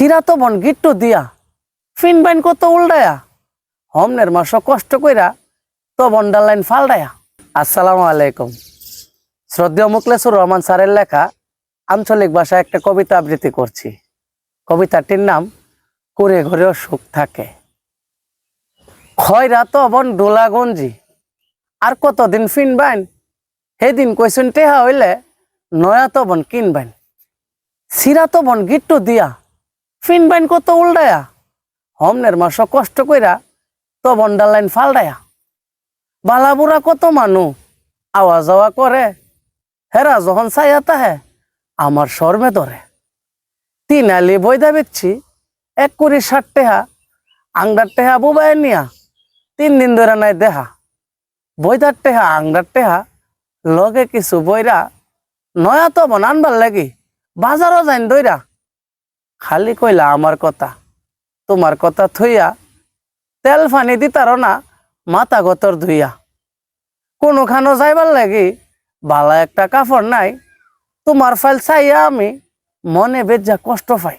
সিরা তো বন গিট্টু দিয়া। ফিন বাইন কত উল্টায়া। হমনের মাস কষ্ট কইরা তো বন্ডার লাইন ফালডায়া আসসালামু আলাইকুম। শ্রদ্ধেয় মুকলেসুর রহমান স্যারের লেখা আঞ্চলিক ভাষায় একটা কবিতা আবৃত্তি করছি। কবিতাটির নাম করে ঘরেও সুখ থাকে খয়রা তো বন ডোলা গঞ্জি, আর কতদিন ফিনবাইন সেদিন কইসুন টেহা হইলে নয়া তো বন কিনবেন সিরা তো বন গিট্টু দিয়া। ফিনবাইন কত উল্টায়া? হমনের মাস কষ্ট কইরা তো বন্ডার লাইন ফালডায়া। বালাবুড়া কত মানু? আওয়া যাওয়া করে। হেরা যখন ছায়া তাহে, আমার শর্মে ধরে। তিন আলি বইদা বেচছি, এক কুড়ি ষাট টেহা। আংডার টেহা বুবাই নিয়া, তিন দিন ধরে নাই দেহা। বইদার টেহা, আংডার টেহা, লগে কিছু বইরা, নয়া তো বনানবার লাগি, বাজারও যাইন দইরা। খালি কইলা আমার কথা, তোমার কথা থইয়া তেল ফানি দিতারও না, মাথা গতর ধুইয়া। কোনোখানো যাইবার লাগি বালা একটা কাপড় নাই, তোমার ফাইল চাইয়া আমি মনে বেজা কষ্ট পাই।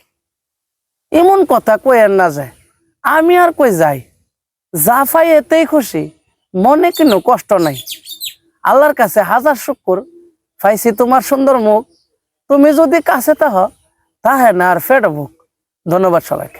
এমন কথা কইয়ার না যায়, আমি আর কই যাই? যা পাই এতেই খুশি, মনে কোনো কষ্ট নাই। আল্লাহর কাছে হাজার শুকুর, পাইছি তোমার সুন্দর মুখ। তুমি যদি কাছে তাহ তাহে না আর ফেট বুক। ধন্যবাদ সবাইকে।